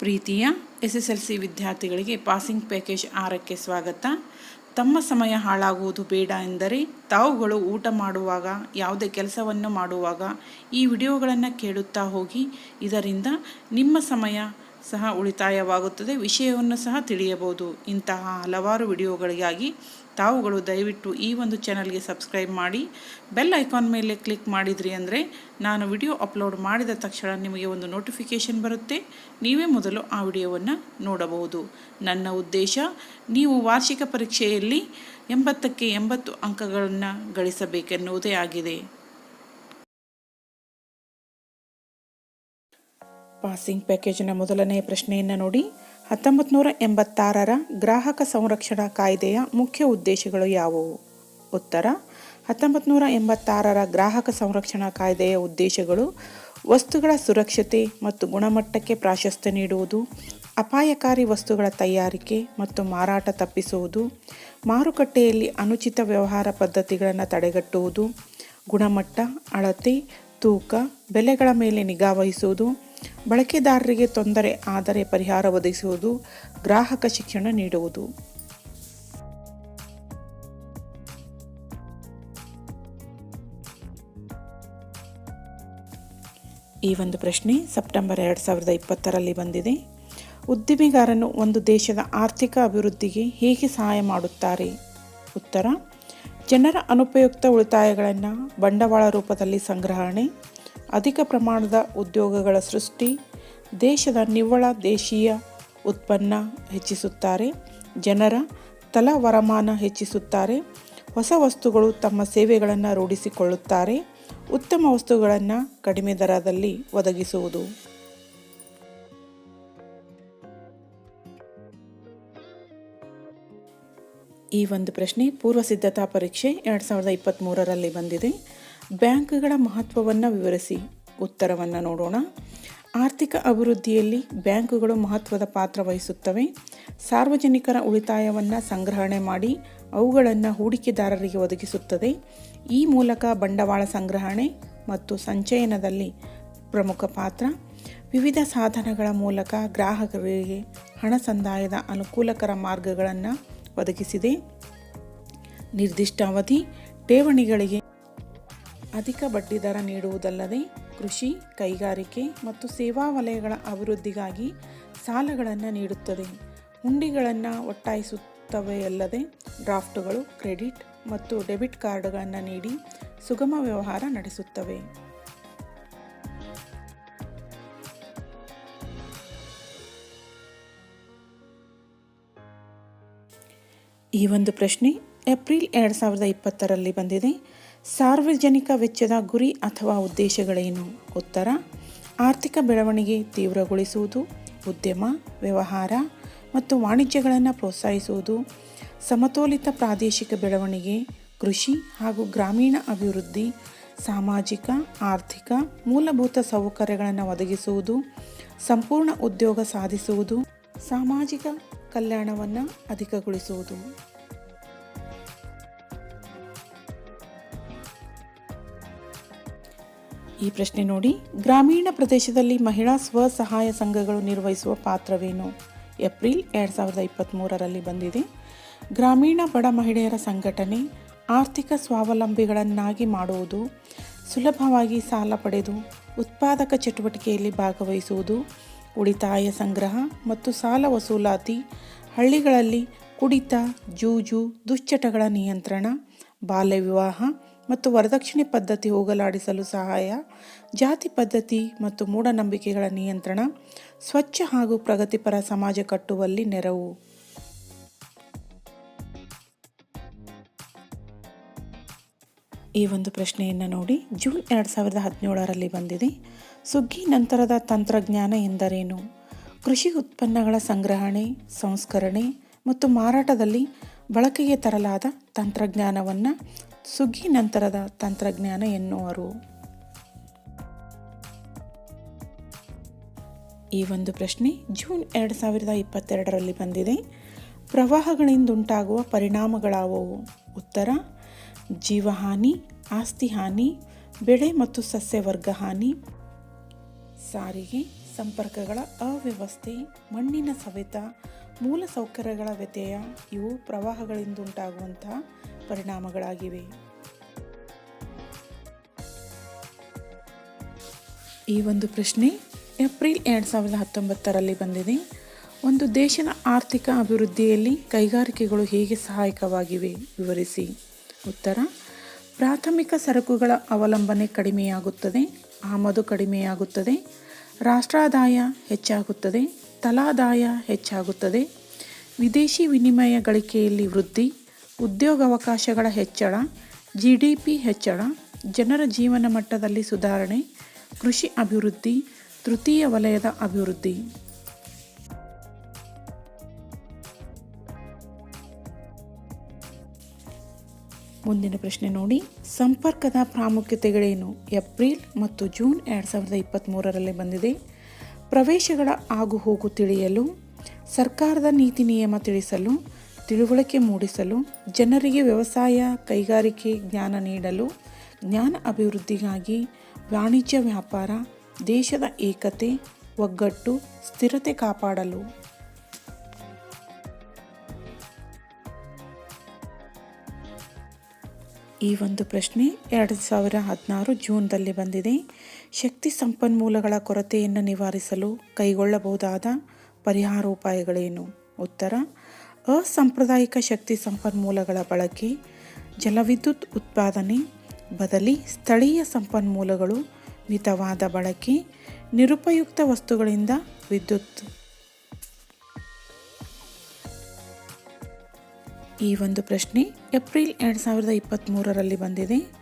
ಪ್ರೀತಿಯ S S L C ವಿದ್ಯಾರ್ಥಿಗಳಿಗೆ passing package ಆರಕ್ಕೆ ಸ್ವಾಗತ. ತಮ್ಮ ಸಮಯ ಹಾಳಾಗುವುದು ಬೇಡ ಎಂದರೆ ತಾವುಗಳು ಊಟ ಮಾಡುವಾಗ, ಯಾವುದೇ ಕೆಲಸವನ್ನು ಮಾಡುವಾಗ ಈ ವಿಡಿಯೋಗಳನ್ನು ಕೇಳುತ್ತಾ ಹೋಗಿ. ಇದರಿಂದ ನಿಮ್ಮ ಸಮಯ ಸಹ ಉಳಿತಾಯವಾಗುತ್ತದೆ. ವಿಷಯವನ್ನು ಸಹ ತಿಳಿಯಬಹುದು. ಇಂತಹ ಹಲವಾರು ವಿಡಿಯೋಗಳಿಗಾಗಿ ತಾವುಗಳು ದಯವಿಟ್ಟು ಈ ಒಂದು ಚಾನಲ್ಗೆ ಸಬ್ಸ್ಕ್ರೈಬ್ ಮಾಡಿ, ಬೆಲ್ ಐಕಾನ್ ಮೇಲೆ ಕ್ಲಿಕ್ ಮಾಡಿದ್ರಿ ಅಂದರೆ ನಾನು ವಿಡಿಯೋ ಅಪ್ಲೋಡ್ ಮಾಡಿದ ತಕ್ಷಣ ನಿಮಗೆ ಒಂದು ನೋಟಿಫಿಕೇಷನ್ ಬರುತ್ತೆ. ನೀವೇ ಮೊದಲು ಆ ವಿಡಿಯೋವನ್ನು ನೋಡಬಹುದು. ನನ್ನ ಉದ್ದೇಶ, ನೀವು ವಾರ್ಷಿಕ ಪರೀಕ್ಷೆಯಲ್ಲಿ ಎಂಬತ್ತಕ್ಕೆ ಎಂಬತ್ತು ಅಂಕಗಳನ್ನು ಗಳಿಸಬೇಕೆನ್ನುವುದೇ ಆಗಿದೆ. ಪಾಸಿಂಗ್ ಪ್ಯಾಕೇಜಿನ ಮೊದಲನೇ ಪ್ರಶ್ನೆಯನ್ನು ನೋಡಿ. ಹತ್ತೊಂಬತ್ತು ನೂರ ಎಂಬತ್ತಾರರ ಗ್ರಾಹಕ ಸಂರಕ್ಷಣಾ ಕಾಯ್ದೆಯ ಮುಖ್ಯ ಉದ್ದೇಶಗಳು ಯಾವುವು? ಉತ್ತರ ಹತ್ತೊಂಬತ್ತು ನೂರ ಎಂಬತ್ತಾರರ ಗ್ರಾಹಕ ಸಂರಕ್ಷಣಾ ಕಾಯ್ದೆಯ ಉದ್ದೇಶಗಳು ವಸ್ತುಗಳ ಸುರಕ್ಷತೆ ಮತ್ತು ಗುಣಮಟ್ಟಕ್ಕೆ ಪ್ರಾಶಸ್ತ್ಯ ನೀಡುವುದು, ಅಪಾಯಕಾರಿ ವಸ್ತುಗಳ ತಯಾರಿಕೆ ಮತ್ತು ಮಾರಾಟ ತಪ್ಪಿಸುವುದು, ಮಾರುಕಟ್ಟೆಯಲ್ಲಿ ಅನುಚಿತ ವ್ಯವಹಾರ ಪದ್ಧತಿಗಳನ್ನು ತಡೆಗಟ್ಟುವುದು, ಗುಣಮಟ್ಟ, ಅಳತೆ, ತೂಕ, ಬೆಲೆಗಳ ಮೇಲೆ ನಿಗಾವಹಿಸುವುದು ಬಳಕೆದಾರರಿಗೆ ತೊಂದರೆ, ಆದರೆ ಪರಿಹಾರ ಒದಗಿಸುವುದು, ಗ್ರಾಹಕ ಶಿಕ್ಷಣ ನೀಡುವುದು. ಈ ಒಂದು ಪ್ರಶ್ನೆ ಸೆಪ್ಟೆಂಬರ್ ಎರಡು ಸಾವಿರದ ಇಪ್ಪತ್ತರಲ್ಲಿ ಬಂದಿದೆ. ಉದ್ದಿಮೆಗಾರನು ಒಂದು ದೇಶದ ಆರ್ಥಿಕ ಅಭಿವೃದ್ಧಿಗೆ ಹೇಗೆ ಸಹಾಯ ಮಾಡುತ್ತಾರೆ? ಉತ್ತರ, ಜನರ ಅನುಪಯುಕ್ತ ಉಳಿತಾಯಗಳನ್ನು ಬಂಡವಾಳ ರೂಪದಲ್ಲಿ ಸಂಗ್ರಹಣೆ ಅಧಿಕ ಪ್ರಮಾಣದ ಉದ್ಯೋಗಗಳ ಸೃಷ್ಟಿ, ದೇಶದ ನಿವ್ವಳ ದೇಶೀಯ ಉತ್ಪನ್ನ ಹೆಚ್ಚಿಸುತ್ತಾರೆ, ಜನರ ತಲಾ ವರಮಾನ ಹೆಚ್ಚಿಸುತ್ತಾರೆ, ಹೊಸ ವಸ್ತುಗಳು ತಮ್ಮ ಸೇವೆಗಳನ್ನು ರೂಢಿಸಿಕೊಳ್ಳುತ್ತಾರೆ, ಉತ್ತಮ ವಸ್ತುಗಳನ್ನು ಕಡಿಮೆ ದರದಲ್ಲಿ ಒದಗಿಸುವುದು. ಈ ಒಂದು ಪ್ರಶ್ನೆ ಪೂರ್ವ ಸಿದ್ಧತಾ ಪರೀಕ್ಷೆ ಎರಡು ಸಾವಿರದ ಇಪ್ಪತ್ತ್ಮೂರರಲ್ಲಿ ಬಂದಿದೆ. ಬ್ಯಾಂಕ್ಗಳ ಮಹತ್ವವನ್ನು ವಿವರಿಸಿ ಉತ್ತರವನ್ನು ನೋಡೋಣ. ಆರ್ಥಿಕ ಅಭಿವೃದ್ಧಿಯಲ್ಲಿ ಬ್ಯಾಂಕುಗಳು ಮಹತ್ವದ ಪಾತ್ರ ವಹಿಸುತ್ತವೆ. ಸಾರ್ವಜನಿಕರ ಉಳಿತಾಯವನ್ನು ಸಂಗ್ರಹಣೆ ಮಾಡಿ ಅವುಗಳನ್ನು ಹೂಡಿಕೆದಾರರಿಗೆ ಒದಗಿಸುತ್ತದೆ. ಈ ಮೂಲಕ ಬಂಡವಾಳ ಸಂಗ್ರಹಣೆ ಮತ್ತು ಸಂಚಯನದಲ್ಲಿ ಪ್ರಮುಖ ಪಾತ್ರ. ವಿವಿಧ ಸಾಧನಗಳ ಮೂಲಕ ಗ್ರಾಹಕರಿಗೆ ಹಣ ಸಂದಾಯದ ಅನುಕೂಲಕರ ಮಾರ್ಗಗಳನ್ನು ಒದಗಿಸಿದೆ. ನಿರ್ದಿಷ್ಟ ಅವಧಿ ಠೇವಣಿಗಳಿಗೆ ಅಧಿಕ ಬಡ್ಡಿದರ ನೀಡುವುದಲ್ಲದೆ ಕೃಷಿ, ಕೈಗಾರಿಕೆ ಮತ್ತು ಸೇವಾ ವಲಯಗಳ ಅಭಿವೃದ್ಧಿಗಾಗಿ ಸಾಲಗಳನ್ನು ನೀಡುತ್ತದೆ. ಹುಂಡಿಗಳನ್ನು ಒಟ್ಟಾಯಿಸುತ್ತವೆಯಲ್ಲದೆ ಡ್ರಾಫ್ಟ್ಗಳು, ಕ್ರೆಡಿಟ್ ಮತ್ತು ಡೆಬಿಟ್ ಕಾರ್ಡ್ಗಳನ್ನು ನೀಡಿ ಸುಗಮ ವ್ಯವಹಾರ ನಡೆಸುತ್ತವೆ. ಈ ಒಂದು ಪ್ರಶ್ನೆ ಏಪ್ರಿಲ್ ಎರಡು ಸಾವಿರದ ಇಪ್ಪತ್ತರಲ್ಲಿ ಬಂದಿದೆ. ಸಾರ್ವಜನಿಕ ವೆಚ್ಚದ ಗುರಿ ಅಥವಾ ಉದ್ದೇಶಗಳೇನು? ಉತ್ತರ, ಆರ್ಥಿಕ ಬೆಳವಣಿಗೆ ತೀವ್ರಗೊಳಿಸುವುದು, ಉದ್ಯಮ, ವ್ಯವಹಾರ ಮತ್ತು ವಾಣಿಜ್ಯಗಳನ್ನು ಪ್ರೋತ್ಸಾಹಿಸುವುದು, ಸಮತೋಲಿತ ಪ್ರಾದೇಶಿಕ ಬೆಳವಣಿಗೆ, ಕೃಷಿ ಹಾಗೂ ಗ್ರಾಮೀಣ ಅಭಿವೃದ್ಧಿ, ಸಾಮಾಜಿಕ, ಆರ್ಥಿಕ, ಮೂಲಭೂತ ಸೌಕರ್ಯಗಳನ್ನು ಒದಗಿಸುವುದು, ಸಂಪೂರ್ಣ ಉದ್ಯೋಗ ಸಾಧಿಸುವುದು, ಸಾಮಾಜಿಕ ಕಲ್ಯಾಣವನ್ನು ಅಧಿಕಗೊಳಿಸುವುದು. ಈ ಪ್ರಶ್ನೆ ನೋಡಿ. ಗ್ರಾಮೀಣ ಪ್ರದೇಶದಲ್ಲಿ ಮಹಿಳಾ ಸ್ವಸಹಾಯ ಸಂಘಗಳು ನಿರ್ವಹಿಸುವ ಪಾತ್ರವೇನು? ಏಪ್ರಿಲ್ ಎರಡು ಸಾವಿರದ ಇಪ್ಪತ್ತ್ಮೂರರಲ್ಲಿ ಬಂದಿದೆ. ಗ್ರಾಮೀಣ ಬಡ ಮಹಿಳೆಯರ ಸಂಘಟನೆ ಆರ್ಥಿಕ ಸ್ವಾವಲಂಬಿಗಳನ್ನಾಗಿ ಮಾಡುವುದು, ಸುಲಭವಾಗಿ ಸಾಲ ಪಡೆದು ಉತ್ಪಾದಕ ಚಟುವಟಿಕೆಯಲ್ಲಿ ಭಾಗವಹಿಸುವುದು, ಉಳಿತಾಯ ಸಂಗ್ರಹ ಮತ್ತು ಸಾಲ ವಸೂಲಾತಿ, ಹಳ್ಳಿಗಳಲ್ಲಿ ಕುಡಿತ, ಜೂಜು, ದುಶ್ಚಟಗಳ ನಿಯಂತ್ರಣ, ಬಾಲ್ಯ ವಿವಾಹ ಮತ್ತು ವರದಕ್ಷಿಣೆ ಪದ್ಧತಿ ಹೋಗಲಾಡಿಸಲು ಸಹಾಯ. ಜಾತಿ ಪದ್ಧತಿ ಮತ್ತು ಮೂಢನಂಬಿಕೆಗಳ ನಿಯಂತ್ರಣ, ಸ್ವಚ್ಛ ಹಾಗೂ ಪ್ರಗತಿಪರ ಸಮಾಜ ಕಟ್ಟುವಲ್ಲಿ ನೆರವು. ಈ ಒಂದು ಪ್ರಶ್ನೆಯನ್ನು ನೋಡಿ ಜೂನ್ ಎರಡು ಸಾವಿರದ ಹದಿನೇಳರಲ್ಲಿ ಬಂದಿದೆ. ಸುಗ್ಗಿ ನಂತರದ ತಂತ್ರಜ್ಞಾನ ಎಂದರೇನು? ಕೃಷಿ ಉತ್ಪನ್ನಗಳ ಸಂಗ್ರಹಣೆ, ಸಂಸ್ಕರಣೆ ಮತ್ತು ಮಾರಾಟದಲ್ಲಿ ಬಳಕೆಗೆ ತರಲಾದ ತಂತ್ರಜ್ಞಾನವನ್ನು ಸುಗ್ಗಿ ನಂತರದ ತಂತ್ರಜ್ಞಾನ ಎನ್ನುವರು. ಈ ಒಂದು ಪ್ರಶ್ನೆ ಜೂನ್ ಎರಡು ಸಾವಿರದ ಇಪ್ಪತ್ತೆರಡರಲ್ಲಿ ಬಂದಿದೆ. ಪ್ರವಾಹಗಳಿಂದುಂಟಾಗುವ ಪರಿಣಾಮಗಳಾವುವು? ಉತ್ತರ, ಜೀವಹಾನಿ, ಆಸ್ತಿ ಹಾನಿ, ಬೆಳೆ ಮತ್ತು ಸಸ್ಯವರ್ಗ ಹಾನಿ. ಸಾರಿಗೆ, ಸಂಪರ್ಕಗಳ ಅವ್ಯವಸ್ಥೆ, ಮಣ್ಣಿನ ಸವೆತ ಮೂಲಸೌಕರ್ಯಗಳ ವ್ಯತ್ಯಯ, ಇವು ಪ್ರವಾಹಗಳಿಂದುಂಟಾಗುವಂತಹ ಪರಿಣಾಮಗಳಾಗಿವೆ. ಈ ಒಂದು ಪ್ರಶ್ನೆ ಏಪ್ರಿಲ್ ಎರಡು ಸಾವಿರದ ಹತ್ತೊಂಬತ್ತರಲ್ಲಿ ಬಂದಿದೆ. ಒಂದು ದೇಶದ ಆರ್ಥಿಕ ಅಭಿವೃದ್ಧಿಯಲ್ಲಿ ಕೈಗಾರಿಕೆಗಳು ಹೇಗೆ ಸಹಾಯಕವಾಗಿವೆ? ವಿವರಿಸಿ. ಉತ್ತರ, ಪ್ರಾಥಮಿಕ ಸರಕುಗಳ ಅವಲಂಬನೆ ಕಡಿಮೆಯಾಗುತ್ತದೆ, ಆಮದು ಕಡಿಮೆಯಾಗುತ್ತದೆ, ರಾಷ್ಟ್ರಾದಾಯ ಹೆಚ್ಚಾಗುತ್ತದೆ, ತಲಾದಾಯ ಹೆಚ್ಚಾಗುತ್ತದೆ, ವಿದೇಶಿ ವಿನಿಮಯ ಗಳಿಕೆಯಲ್ಲಿ ವೃದ್ಧಿ ಉದ್ಯೋಗಾವಕಾಶಗಳ ಹೆಚ್ಚಳ ಜಿ ಡಿ ಪಿ ಹೆಚ್ಚಳ, ಜನರ ಜೀವನ ಮಟ್ಟದಲ್ಲಿ ಸುಧಾರಣೆ, ಕೃಷಿ ಅಭಿವೃದ್ಧಿ, ತೃತೀಯ ವಲಯದ ಅಭಿವೃದ್ಧಿ. ಮುಂದಿನ ಪ್ರಶ್ನೆ ನೋಡಿ. ಸಂಪರ್ಕದ ಪ್ರಾಮುಖ್ಯತೆಗಳೇನು? ಏಪ್ರಿಲ್ ಮತ್ತು ಜೂನ್ ಎರಡು ಸಾವಿರದ ಇಪ್ಪತ್ತ್ಮೂರರಲ್ಲಿ ಬಂದಿದೆ. ಪ್ರವೇಶಗಳ ಆಗು ಹೋಗು ತಿಳಿಯಲು, ಸರ್ಕಾರದ ನೀತಿ ನಿಯಮ ತಿಳಿಸಲು ತಿಳುವಳಿಕೆ ಮೂಡಿಸಲು, ಜನರಿಗೆ ವ್ಯವಸಾಯ, ಕೈಗಾರಿಕೆ ಜ್ಞಾನ ನೀಡಲು, ಜ್ಞಾನ ಅಭಿವೃದ್ಧಿಗಾಗಿ ವಾಣಿಜ್ಯ ವ್ಯಾಪಾರ, ದೇಶದ ಏಕತೆ, ಒಗ್ಗಟ್ಟು, ಸ್ಥಿರತೆ ಕಾಪಾಡಲು. ಈ ಒಂದು ಪ್ರಶ್ನೆ ಎರಡು ಸಾವಿರ ಹದಿನಾರು ಜೂನ್ದಲ್ಲಿ ಬಂದಿದೆ. ಶಕ್ತಿ ಸಂಪನ್ಮೂಲಗಳ ಕೊರತೆಯನ್ನು ನಿವಾರಿಸಲು ಕೈಗೊಳ್ಳಬಹುದಾದ ಪರಿಹಾರೋಪಾಯಗಳೇನು? ಉತ್ತರ ಅಸಾಂಪ್ರದಾಯಿಕ ಶಕ್ತಿ ಸಂಪನ್ಮೂಲಗಳ ಬಳಕೆ, ಜಲವಿದ್ಯುತ್ ಉತ್ಪಾದನೆ, ಬದಲಿ ಸ್ಥಳೀಯ ಸಂಪನ್ಮೂಲಗಳು, ಮಿತವಾದ ಬಳಕೆ, ನಿರುಪಯುಕ್ತ ವಸ್ತುಗಳಿಂದ ವಿದ್ಯುತ್. ಈ ಒಂದು ಪ್ರಶ್ನೆ ಏಪ್ರಿಲ್ ಎರಡು ಸಾವಿರದ ಇಪ್ಪತ್ತ್ಮೂರರಲ್ಲಿ ಬಂದಿದೆ.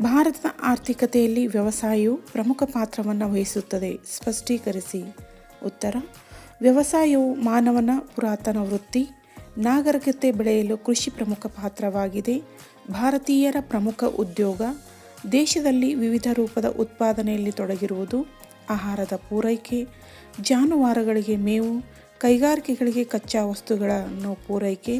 ಭಾರತದ ಆರ್ಥಿಕತೆಯಲ್ಲಿ ವ್ಯವಸಾಯವು ಪ್ರಮುಖ ಪಾತ್ರವನ್ನು ವಹಿಸುತ್ತದೆ. ಸ್ಪಷ್ಟೀಕರಿಸಿ. ಉತ್ತರ, ವ್ಯವಸಾಯವು ಮಾನವನ ಪುರಾತನ ವೃತ್ತಿ ನಾಗರಿಕತೆ ಬೆಳೆಯಲು ಕೃಷಿ ಪ್ರಮುಖ ಪಾತ್ರವಾಗಿದೆ. ಭಾರತೀಯರ ಪ್ರಮುಖ ಉದ್ಯೋಗ, ದೇಶದಲ್ಲಿ ವಿವಿಧ ರೂಪದ ಉತ್ಪಾದನೆಯಲ್ಲಿ ತೊಡಗಿರುವುದು, ಆಹಾರದ ಪೂರೈಕೆ, ಜಾನುವಾರುಗಳಿಗೆ ಮೇವು, ಕೈಗಾರಿಕೆಗಳಿಗೆ ಕಚ್ಚಾ ವಸ್ತುಗಳನ್ನು ಪೂರೈಕೆ,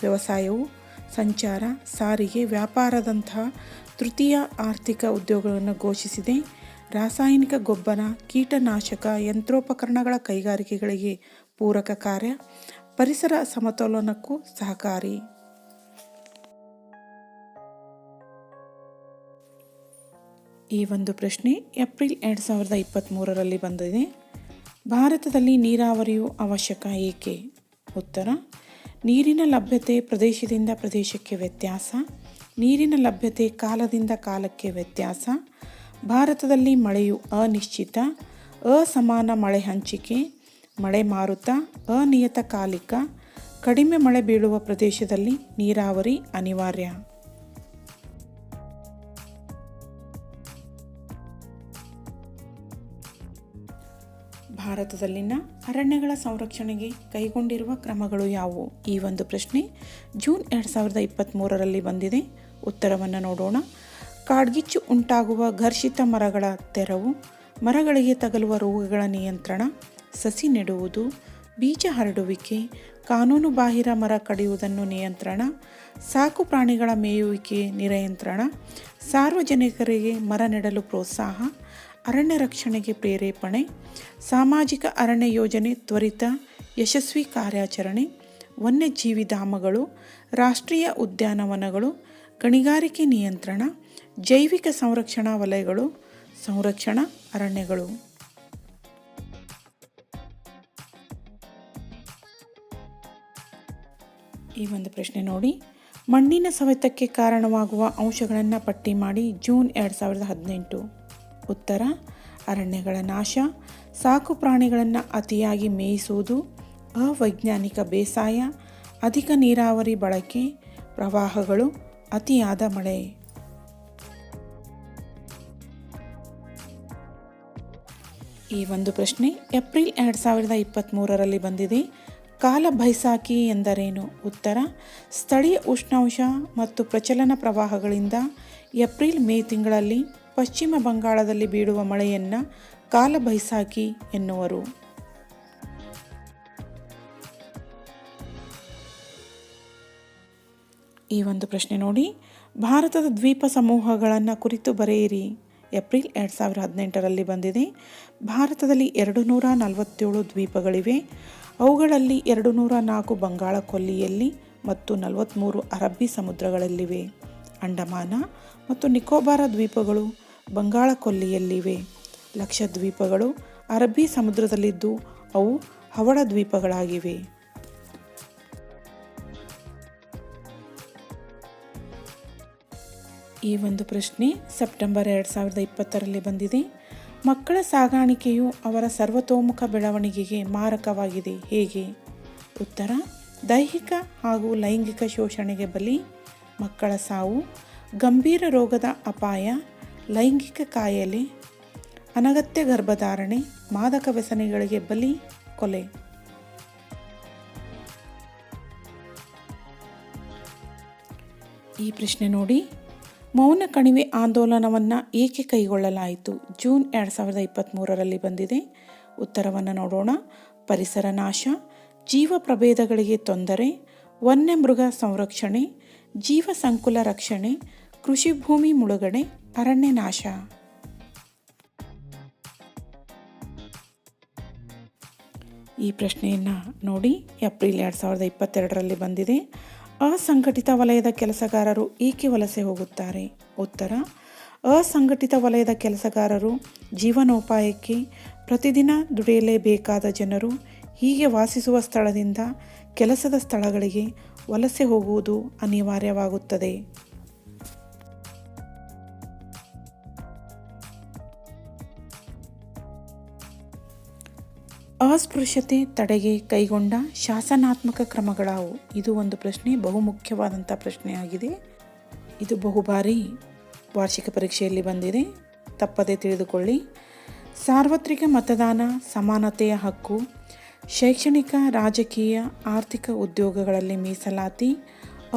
ವ್ಯವಸಾಯವು, ಸಂಚಾರ, ಸಾರಿಗೆ ವ್ಯಾಪಾರದಂತಹ ತೃತೀಯ ಆರ್ಥಿಕ ಉದ್ಯೋಗಗಳನ್ನು ಘೋಷಿಸಿದೆ. ರಾಸಾಯನಿಕ ಗೊಬ್ಬರ, ಕೀಟನಾಶಕ, ಯಂತ್ರೋಪಕರಣಗಳ ಕೈಗಾರಿಕೆಗಳಿಗೆ ಪೂರಕ ಕಾರ್ಯ ಪರಿಸರ ಸಮತೋಲನಕ್ಕೂ ಸಹಕಾರಿ. ಈ ಒಂದು ಪ್ರಶ್ನೆ ಏಪ್ರಿಲ್ ಎರಡು ಸಾವಿರದ ಇಪ್ಪತ್ತ್ಮೂರರಲ್ಲಿ ಬಂದಿದೆ. ಭಾರತದಲ್ಲಿ ನೀರಾವರಿಯು ಅವಶ್ಯಕ ಏಕೆ? ಉತ್ತರ, ನೀರಿನ ಲಭ್ಯತೆ ಪ್ರದೇಶದಿಂದ ಪ್ರದೇಶಕ್ಕೆ ವ್ಯತ್ಯಾಸ, ನೀರಿನ ಲಭ್ಯತೆ ಕಾಲದಿಂದ ಕಾಲಕ್ಕೆ ವ್ಯತ್ಯಾಸ, ಭಾರತದಲ್ಲಿ ಮಳೆಯು ಅನಿಶ್ಚಿತ, ಅಸಮಾನ ಮಳೆ ಹಂಚಿಕೆ ಮಳೆ ಮಾರುತ ಅನಿಯತಕಾಲಿಕ, ಕಡಿಮೆ ಮಳೆ ಬೀಳುವ ಪ್ರದೇಶದಲ್ಲಿ ನೀರಾವರಿ ಅನಿವಾರ್ಯ. ಭಾರತದಲ್ಲಿನ ಅರಣ್ಯಗಳ ಸಂರಕ್ಷಣೆಗೆ ಕೈಗೊಂಡಿರುವ ಕ್ರಮಗಳು ಯಾವುವು? ಈ ಒಂದು ಪ್ರಶ್ನೆ ಜೂನ್ ಎರಡು ಸಾವಿರದ ಇಪ್ಪತ್ತ್ಮೂರರಲ್ಲಿ ಬಂದಿದೆ. ಉತ್ತರವನ್ನು ನೋಡೋಣ. ಕಾಡ್ಗಿಚ್ಚು ಉಂಟಾಗುವ ಘರ್ಷಿತ ಮರಗಳ ತೆರವು, ಮರಗಳಿಗೆ ತಗಲುವ ರೋಗಗಳ ನಿಯಂತ್ರಣ ಸಸಿ ನೆಡುವುದು, ಬೀಜ ಹರಡುವಿಕೆ ಕಾನೂನುಬಾಹಿರ ಮರ ಕಡಿಯುವುದನ್ನು ನಿಯಂತ್ರಣ, ಸಾಕು ಪ್ರಾಣಿಗಳ ಮೇಯುವಿಕೆ ನಿರಯಂತ್ರಣ ಸಾರ್ವಜನಿಕರಿಗೆ ಮರ ನೆಡಲು ಪ್ರೋತ್ಸಾಹ, ಅರಣ್ಯ ರಕ್ಷಣೆಗೆ ಪ್ರೇರೇಪಣೆ, ಸಾಮಾಜಿಕ ಅರಣ್ಯ ಯೋಜನೆ ತ್ವರಿತ, ಯಶಸ್ವಿ ಕಾರ್ಯಾಚರಣೆ ವನ್ಯಜೀವಿಧಾಮಗಳು ರಾಷ್ಟ್ರೀಯ ಉದ್ಯಾನವನಗಳು, ಗಣಿಗಾರಿಕೆ ನಿಯಂತ್ರಣ, ಜೈವಿಕ ಸಂರಕ್ಷಣಾ ವಲಯಗಳು, ಸಂರಕ್ಷಣಾ ಅರಣ್ಯಗಳು. ಈ ಒಂದು ಪ್ರಶ್ನೆ ನೋಡಿ. ಮಣ್ಣಿನ ಸವೆತಕ್ಕೆ ಕಾರಣವಾಗುವ ಅಂಶಗಳನ್ನು ಪಟ್ಟಿ ಮಾಡಿ ಜೂನ್ ಎರಡು ಸಾವಿರದ ಹದಿನೆಂಟು. ಉತ್ತರ, ಅರಣ್ಯಗಳ ನಾಶ, ಸಾಕು ಪ್ರಾಣಿಗಳನ್ನು ಅತಿಯಾಗಿ ಮೇಯಿಸುವುದು, ಅವೈಜ್ಞಾನಿಕ ಬೇಸಾಯ, ಅಧಿಕ ನೀರಾವರಿ ಬಳಕೆ, ಪ್ರವಾಹಗಳು, ಅತಿಯಾದ ಮಳೆ. ಈ ಒಂದು ಪ್ರಶ್ನೆ ಏಪ್ರಿಲ್ ಎರಡು ಸಾವಿರದ ಇಪ್ಪತ್ತ್ಮೂರರಲ್ಲಿ ಬಂದಿದೆ. ಕಾಲ ಬೈಸಾಖಿ ಎಂದರೇನು? ಉತ್ತರ, ಸ್ಥಳೀಯ ಉಷ್ಣಾಂಶ ಮತ್ತು ಪ್ರಚಲನ ಪ್ರವಾಹಗಳಿಂದ ಏಪ್ರಿಲ್, ಮೇ ತಿಂಗಳಲ್ಲಿ ಪಶ್ಚಿಮ ಬಂಗಾಳದಲ್ಲಿ ಬೀಳುವ ಮಳೆಯನ್ನು ಕಾಲ ಬೈಸಾಖಿ ಎನ್ನುವರು. ಈ ಒಂದು ಪ್ರಶ್ನೆ ನೋಡಿ. ಭಾರತದ ದ್ವೀಪ ಸಮೂಹಗಳನ್ನು ಕುರಿತು ಬರೆಯಿರಿ. ಏಪ್ರಿಲ್ ಎರಡು ಸಾವಿರದ ಹದಿನೆಂಟರಲ್ಲಿ ಬಂದಿದೆ. ಭಾರತದಲ್ಲಿ ಎರಡು ನೂರ ನಲವತ್ತೇಳು ದ್ವೀಪಗಳಿವೆ. ಅವುಗಳಲ್ಲಿ ಎರಡು ನೂರ ನಾಲ್ಕು ಬಂಗಾಳ ಕೊಲ್ಲಿಯಲ್ಲಿ ಮತ್ತು ನಲವತ್ತ್ಮೂರು ಅರಬ್ಬಿ ಸಮುದ್ರಗಳಲ್ಲಿವೆ. ಅಂಡಮಾನ ಮತ್ತು ನಿಕೋಬಾರ ದ್ವೀಪಗಳು ಬಂಗಾಳ ಕೊಲ್ಲಿಯಲ್ಲಿವೆ. ಲಕ್ಷದ್ವೀಪಗಳು ಅರಬ್ಬಿ ಸಮುದ್ರದಲ್ಲಿದ್ದು ಅವು ಹವಳ ದ್ವೀಪಗಳಾಗಿವೆ. ಈ ಒಂದು ಪ್ರಶ್ನೆ ಸೆಪ್ಟೆಂಬರ್ ಎರಡು ಸಾವಿರದ ಇಪ್ಪತ್ತರಲ್ಲಿ ಬಂದಿದೆ. ಮಕ್ಕಳ ಸಾಗಾಣಿಕೆಯು ಅವರ ಸರ್ವತೋಮುಖ ಬೆಳವಣಿಗೆಗೆ ಮಾರಕವಾಗಿದೆ. ಹೇಗೆ? ಉತ್ತರ, ದೈಹಿಕ ಹಾಗೂ ಲೈಂಗಿಕ ಶೋಷಣೆಗೆ ಬಲಿ, ಮಕ್ಕಳ ಸಾವು, ಗಂಭೀರ ರೋಗದ ಅಪಾಯ, ಲೈಂಗಿಕ ಕಾಯಿಲೆ, ಅನಗತ್ಯ ಗರ್ಭಧಾರಣೆ, ಮಾದಕ ವ್ಯಸನಿಗಳಿಗೆ ಬಲಿ, ಕೊಲೆ. ಈ ಪ್ರಶ್ನೆ ನೋಡಿ. ಮೌನ ಕಣಿವೆ ಆಂದೋಲನವನ್ನು ಏಕೆ ಕೈಗೊಳ್ಳಲಾಯಿತು? ಜೂನ್ ಎರಡು ಸಾವಿರದ ಇಪ್ಪತ್ತ್ಮೂರರಲ್ಲಿ ಬಂದಿದೆ. ಉತ್ತರವನ್ನು ನೋಡೋಣ. ಪರಿಸರ ನಾಶ. ಜೀವ ಪ್ರಭೇದಗಳಿಗೆ ತೊಂದರೆ. ವನ್ಯಮೃಗ ಸಂರಕ್ಷಣೆ. ಜೀವ ಸಂಕುಲ ರಕ್ಷಣೆ. ಕೃಷಿ ಭೂಮಿ ಮುಳುಗಡೆ. ಅರಣ್ಯ ನಾಶ. ಈ ಪ್ರಶ್ನೆಯನ್ನು ನೋಡಿ ಏಪ್ರಿಲ್ ಎರಡು ಸಾವಿರದ ಇಪ್ಪತ್ತೆರಡರಲ್ಲಿ ಬಂದಿದೆ. ಅಸಂಘಟಿತ ವಲಯದ ಕೆಲಸಗಾರರು ಏಕೆ ವಲಸೆ ಹೋಗುತ್ತಾರೆ. ಉತ್ತರ, ಅಸಂಘಟಿತ ವಲಯದ ಕೆಲಸಗಾರರು ಜೀವನೋಪಾಯಕ್ಕೆ ಪ್ರತಿದಿನ ದುಡಿಯಲೇಬೇಕಾದ ಜನರು ಹೀಗೆ ವಾಸಿಸುವ ಸ್ಥಳದಿಂದ ಕೆಲಸದ ಸ್ಥಳಗಳಿಗೆ ವಲಸೆ ಹೋಗುವುದು ಅನಿವಾರ್ಯವಾಗುತ್ತದೆ. ಅಸ್ಪೃಶ್ಯತೆ ತಡೆಗೆ ಕೈಗೊಂಡ ಶಾಸನಾತ್ಮಕ ಕ್ರಮಗಳಾವು? ಇದು ಒಂದು ಪ್ರಶ್ನೆ ಬಹುಮುಖ್ಯವಾದಂಥ ಪ್ರಶ್ನೆಯಾಗಿದೆ ಇದು ಬಹುಬಾರಿ ವಾರ್ಷಿಕ ಪರೀಕ್ಷೆಯಲ್ಲಿ ಬಂದಿದೆ. ತಪ್ಪದೇ ತಿಳಿದುಕೊಳ್ಳಿ. ಸಾರ್ವತ್ರಿಕ ಮತದಾನ, ಸಮಾನತೆಯ ಹಕ್ಕು, ಶೈಕ್ಷಣಿಕ, ರಾಜಕೀಯ, ಆರ್ಥಿಕ ಉದ್ಯೋಗಗಳಲ್ಲಿ ಮೀಸಲಾತಿ,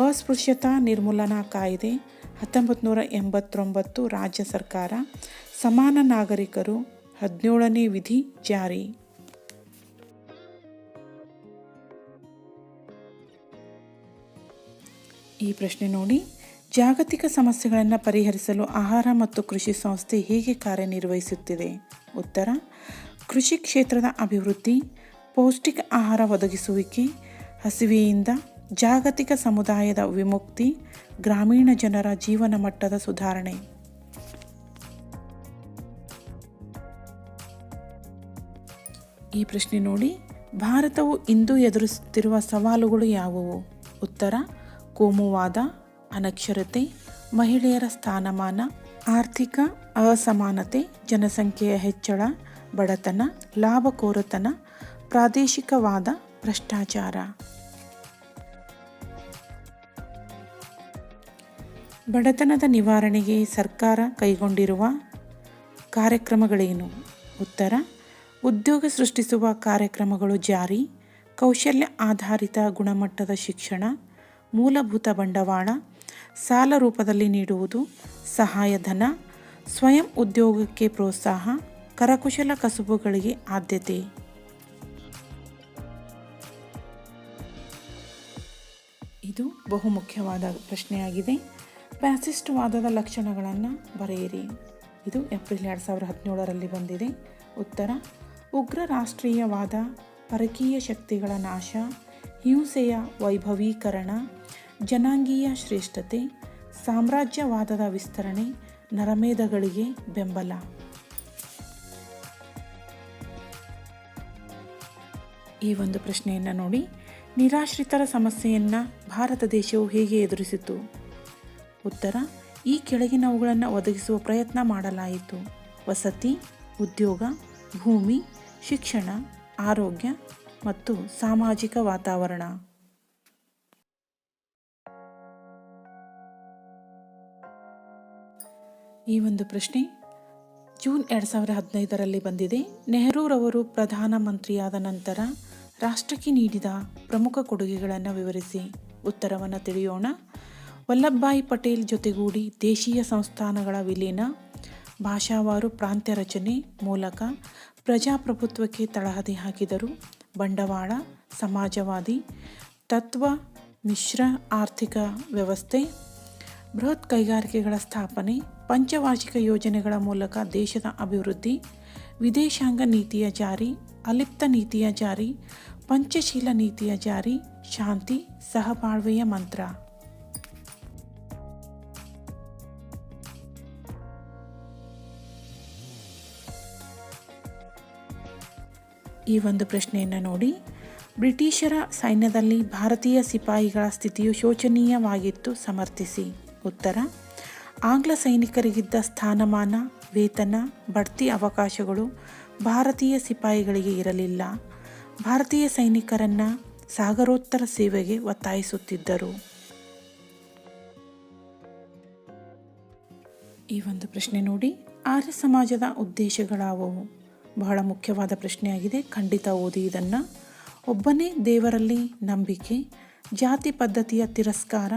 ಅಸ್ಪೃಶ್ಯತಾ ನಿರ್ಮೂಲನಾ ಕಾಯ್ದೆ ಹತ್ತೊಂಬತ್ತು ನೂರ ಎಂಬತ್ತೊಂಬತ್ತು ರಾಜ್ಯ ಸರ್ಕಾರ ಸಮಾನ ನಾಗರಿಕರು ಹದಿನೇಳನೇ ವಿಧಿ ಜಾರಿ. ಈ ಪ್ರಶ್ನೆ ನೋಡಿ. ಜಾಗತಿಕ ಸಮಸ್ಯೆಗಳನ್ನು ಪರಿಹರಿಸಲು ಆಹಾರ ಮತ್ತು ಕೃಷಿ ಸಂಸ್ಥೆ ಹೇಗೆ ಕಾರ್ಯನಿರ್ವಹಿಸುತ್ತಿದೆ? ಉತ್ತರ, ಕೃಷಿ ಕ್ಷೇತ್ರದ ಅಭಿವೃದ್ಧಿ, ಪೌಷ್ಟಿಕ ಆಹಾರ ಒದಗಿಸುವಿಕೆ, ಹಸಿವೆಯಿಂದ ಜಾಗತಿಕ ಸಮುದಾಯದ ವಿಮುಕ್ತಿ, ಗ್ರಾಮೀಣ ಜನರ ಜೀವನ ಮಟ್ಟದ ಸುಧಾರಣೆ. ಈ ಪ್ರಶ್ನೆ ನೋಡಿ. ಭಾರತವು ಇಂದು ಎದುರಿಸುತ್ತಿರುವ ಸವಾಲುಗಳು ಯಾವುವು? ಉತ್ತರ ಕೋಮುವಾದ, ಅನಕ್ಷರತೆ, ಮಹಿಳೆಯರ ಸ್ಥಾನಮಾನ, ಆರ್ಥಿಕ ಅಸಮಾನತೆ, ಜನಸಂಖ್ಯೆಯ ಹೆಚ್ಚಳ, ಬಡತನ ಲಾಭಕೋರತನ ಪ್ರಾದೇಶಿಕವಾದ ಭ್ರಷ್ಟಾಚಾರ. ಬಡತನದ ನಿವಾರಣೆಗೆ ಸರ್ಕಾರ ಕೈಗೊಂಡಿರುವ ಕಾರ್ಯಕ್ರಮಗಳೇನು? ಉತ್ತರ, ಉದ್ಯೋಗ ಸೃಷ್ಟಿಸುವ ಕಾರ್ಯಕ್ರಮಗಳು ಜಾರಿ, ಕೌಶಲ್ಯ ಆಧಾರಿತ ಗುಣಮಟ್ಟದ ಶಿಕ್ಷಣ ಮೂಲಭೂತ ಬಂಡವಾಳ, ಸಾಲ ರೂಪದಲ್ಲಿ ನೀಡುವುದು ಸಹಾಯಧನ ಸ್ವಯಂ ಉದ್ಯೋಗಕ್ಕೆ ಪ್ರೋತ್ಸಾಹ, ಕರಕುಶಲ ಕಸುಬುಗಳಿಗೆ ಆದ್ಯತೆ. ಇದು ಬಹುಮುಖ್ಯವಾದ ಪ್ರಶ್ನೆಯಾಗಿದೆ. ಪ್ಯಾಸಿಸ್ಟ್ ವಾದದ ಲಕ್ಷಣಗಳನ್ನು ಬರೆಯಿರಿ. ಇದು ಏಪ್ರಿಲ್ ಎರಡು ಸಾವಿರದ ಹದಿನೇಳರಲ್ಲಿ ಬಂದಿದೆ. ಉತ್ತರ, ಉಗ್ರ ರಾಷ್ಟ್ರೀಯವಾದ ಪರಕೀಯ ಶಕ್ತಿಗಳ ನಾಶ ಹಿಂಸೆಯ ವೈಭವೀಕರಣ, ಜನಾಂಗೀಯ ಶ್ರೇಷ್ಠತೆ, ಸಾಮ್ರಾಜ್ಯವಾದದ ವಿಸ್ತರಣೆ, ನರಮೇಧಗಳಿಗೆ ಬೆಂಬಲ. ಈ ಒಂದು ಪ್ರಶ್ನೆಯನ್ನು ನೋಡಿ ನಿರಾಶ್ರಿತರ ಸಮಸ್ಯೆಯನ್ನು ಭಾರತ ದೇಶವು ಹೇಗೆ ಎದುರಿಸಿತು? ಉತ್ತರ, ಈ ಕೆಳಗಿನವುಗಳನ್ನು ಒದಗಿಸುವ ಪ್ರಯತ್ನ ಮಾಡಲಾಯಿತು. ವಸತಿ, ಉದ್ಯೋಗ, ಭೂಮಿ, ಶಿಕ್ಷಣ, ಆರೋಗ್ಯ ಮತ್ತು ಸಾಮಾಜಿಕ ವಾತಾವರಣ. ಈ ಒಂದು ಪ್ರಶ್ನೆ, ಜೂನ್ ಎರಡು ಸಾವಿರದ ಹದಿನೈದರಲ್ಲಿ ಬಂದಿದೆ. ನೆಹರೂರವರು ಪ್ರಧಾನಮಂತ್ರಿಯಾದ ನಂತರ ರಾಷ್ಟ್ರಕ್ಕೆ ನೀಡಿದ ಪ್ರಮುಖ ಕೊಡುಗೆಗಳನ್ನು ವಿವರಿಸಿ ಉತ್ತರವನ್ನು ತಿಳಿಯೋಣ. ವಲ್ಲಭಭಾಯಿ ಪಟೇಲ್ ಜೊತೆಗೂಡಿ ದೇಶೀಯ ಸಂಸ್ಥಾನಗಳ ವಿಲೀನ, ಭಾಷಾವಾರು ಪ್ರಾಂತ್ಯ ರಚನೆ ಮೂಲಕ ಪ್ರಜಾಪ್ರಭುತ್ವಕ್ಕೆ ತಳಹದಿ ಹಾಕಿದರು. ಬಂಡವಾಳ, ಸಮಾಜವಾದಿ, ತತ್ವ, ಮಿಶ್ರ ಆರ್ಥಿಕ ವ್ಯವಸ್ಥೆ, ಬೃಹತ್ ಕೈಗಾರಿಕೆಗಳ ಸ್ಥಾಪನೆ, ಪಂಚವಾರ್ಷಿಕ ಯೋಜನೆಗಳ ಮೂಲಕ ದೇಶದ ಅಭಿವೃದ್ಧಿ, ವಿದೇಶಾಂಗ ನೀತಿಯ ಜಾರಿ, ಅಲಿಪ್ತ ನೀತಿಯ ಜಾರಿ, ಪಂಚಶೀಲ ನೀತಿಯ ಜಾರಿ, ಶಾಂತಿ, ಸಹಬಾಳ್ವೆಯ ಮಂತ್ರ. ಈ ಒಂದು ಪ್ರಶ್ನೆಯನ್ನು ನೋಡಿ. ಬ್ರಿಟಿಷರ ಸೈನ್ಯದಲ್ಲಿ ಭಾರತೀಯ ಸಿಪಾಯಿಗಳ ಸ್ಥಿತಿಯು ಶೋಚನೀಯವಾಗಿತ್ತು, ಸಮರ್ಥಿಸಿ. ಉತ್ತರ, ಆಂಗ್ಲ ಸೈನಿಕರಿಗಿದ್ದ ಸ್ಥಾನಮಾನ, ವೇತನ, ಬಡ್ತಿ ಅವಕಾಶಗಳು ಭಾರತೀಯ ಸಿಪಾಯಿಗಳಿಗೆ ಇರಲಿಲ್ಲ. ಭಾರತೀಯ ಸೈನಿಕರನ್ನು ಸಾಗರೋತ್ತರ ಸೇವೆಗೆ ಒತ್ತಾಯಿಸುತ್ತಿದ್ದರು. ಈ ಒಂದು ಪ್ರಶ್ನೆ ನೋಡಿ. ಆರ್ಯ ಸಮಾಜದ ಉದ್ದೇಶಗಳಾವವು? ಬಹಳ ಮುಖ್ಯವಾದ ಪ್ರಶ್ನೆಯಾಗಿದೆ. ಖಂಡಿತ ಓದಿ ಇದನ್ನು. ಒಬ್ಬನೇ ದೇವರಲ್ಲಿ ನಂಬಿಕೆ, ಜಾತಿ ಪದ್ಧತಿಯ ತಿರಸ್ಕಾರ,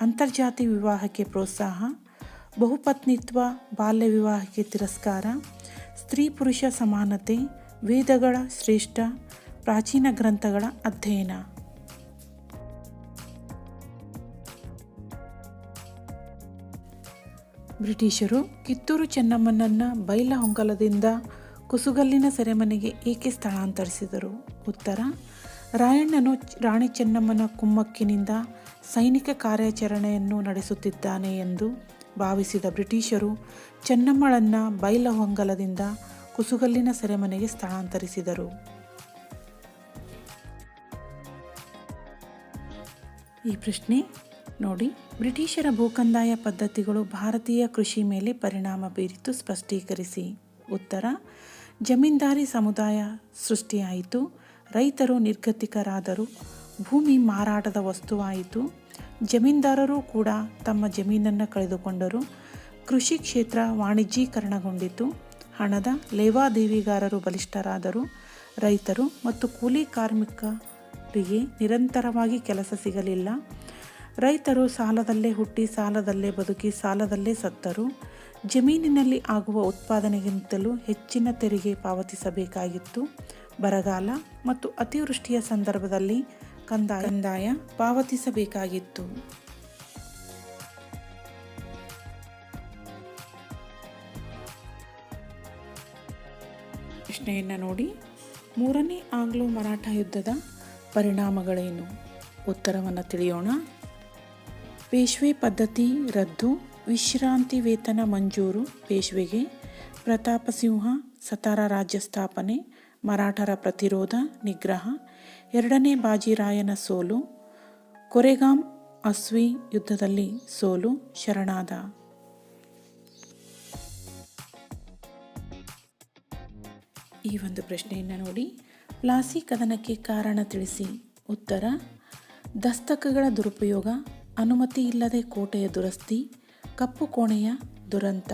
ಅಂತರ್ಜಾತಿ ವಿವಾಹಕ್ಕೆ ಪ್ರೋತ್ಸಾಹ, ಬಹುಪತ್ನಿತ್ವ ಬಾಲ್ಯ ವಿವಾಹಕ್ಕೆ ತಿರಸ್ಕಾರ, ಸ್ತ್ರೀ ಪುರುಷ ಸಮಾನತೆ, ವೇದಗಳ ಶ್ರೇಷ್ಠ, ಪ್ರಾಚೀನ ಗ್ರಂಥಗಳ ಅಧ್ಯಯನ. ಬ್ರಿಟಿಷರು ಕಿತ್ತೂರು ಚೆನ್ನಮ್ಮನನ್ನು ಬೈಲಹೊಂಗಲದಿಂದ ಕುಸುಗಲ್ಲಿನ ಸೆರೆಮನೆಗೆ ಏಕೆ ಸ್ಥಳಾಂತರಿಸಿದರು? ಉತ್ತರ, ರಾಯಣ್ಣನು ರಾಣಿ ಚೆನ್ನಮ್ಮನ ಕುಮ್ಮಕ್ಕಿನಿಂದ ಸೈನಿಕ ಕಾರ್ಯಾಚರಣೆಯನ್ನು ನಡೆಸುತ್ತಿದ್ದಾನೆ ಎಂದು ಭಾವಿಸಿದ ಬ್ರಿಟಿಷರು ಚೆನ್ನಮ್ಮಳನ್ನು ಬೈಲಹೊಂಗಲದಿಂದ ಕುಸುಗಲ್ಲಿನ ಸೆರೆಮನೆಗೆ ಸ್ಥಳಾಂತರಿಸಿದರು. ಈ ಪ್ರಶ್ನೆ ನೋಡಿ. ಬ್ರಿಟಿಷರ ಭೂಕಂದಾಯ ಪದ್ಧತಿಗಳು ಭಾರತೀಯ ಕೃಷಿ ಮೇಲೆ ಪರಿಣಾಮ ಬೀರಿತು, ಸ್ಪಷ್ಟೀಕರಿಸಿ. ಉತ್ತರ ಜಮೀನ್ದಾರಿ ಸಮುದಾಯ ಸೃಷ್ಟಿಯಾಯಿತು. ರೈತರು ನಿರ್ಗತಿಕರಾದರು. ಭೂಮಿ ಮಾರಾಟದ ವಸ್ತುವಾಯಿತು. ಜಮೀನ್ದಾರರು ಕೂಡ ತಮ್ಮ ಜಮೀನನ್ನು ಕಳೆದುಕೊಂಡರು. ಕೃಷಿ ಕ್ಷೇತ್ರ ವಾಣಿಜ್ಯೀಕರಣಗೊಂಡಿತು. ಹಣದ ಲೇವಾದೇವಿಗಾರರು ಬಲಿಷ್ಠರಾದರು. ರೈತರು ಮತ್ತು ಕೂಲಿ ಕಾರ್ಮಿಕರಿಗೆ ನಿರಂತರವಾಗಿ ಕೆಲಸ ಸಿಗಲಿಲ್ಲ. ರೈತರು ಸಾಲದಲ್ಲೇ ಹುಟ್ಟಿ, ಸಾಲದಲ್ಲೇ ಬದುಕಿ, ಸಾಲದಲ್ಲೇ ಸತ್ತರು. ಜಮೀನಿನಲ್ಲಿ ಆಗುವ ಉತ್ಪಾದನೆಗಿಂತಲೂ ಹೆಚ್ಚಿನ ತೆರಿಗೆ ಪಾವತಿಸಬೇಕಾಗಿತ್ತು. ಬರಗಾಲ ಮತ್ತು ಅತಿವೃಷ್ಟಿಯ ಸಂದರ್ಭದಲ್ಲಿ ಕಂದಾಯ ಪಾವತಿಸಬೇಕಾಗಿತ್ತು. ಪ್ರಶ್ನೆಯನ್ನು ನೋಡಿ. ಮೂರನೇ ಆಂಗ್ಲೋ ಮರಾಠ ಯುದ್ಧದ ಪರಿಣಾಮಗಳೇನು? ಉತ್ತರವನ್ನು ತಿಳಿಯೋಣ. ಪೇಶ್ವೆ ಪದ್ಧತಿ ರದ್ದು. ವಿಶ್ರಾಂತಿ ವೇತನ ಮಂಜೂರು, ಪೇಶ್ವೆಗೆ ಪ್ರತಾಪ ಸಿಂಹ, ಸತಾರ ರಾಜ್ಯ ಸ್ಥಾಪನೆ, ಮರಾಠರ ಪ್ರತಿರೋಧ, ನಿಗ್ರಹ, ಎರಡನೇ ಬಾಜಿರಾಯನ ಸೋಲು, ಕೊರೆಗಾಂ ಅಸ್ವಿ ಯುದ್ಧದಲ್ಲಿ ಸೋಲು, ಶರಣಾದ. ಈ ಒಂದು ಪ್ರಶ್ನೆಯನ್ನು ನೋಡಿ ಪ್ಲಾಸಿ ಕದನಕ್ಕೆ ಕಾರಣ ತಿಳಿಸಿ. ಉತ್ತರ, ದಸ್ತಕಗಳ ದುರುಪಯೋಗ, ಅನುಮತಿ ಇಲ್ಲದೆ ಕೋಟೆಯ ದುರಸ್ತಿ ಕಪ್ಪು ಕೋಣೆಯ ದುರಂತ.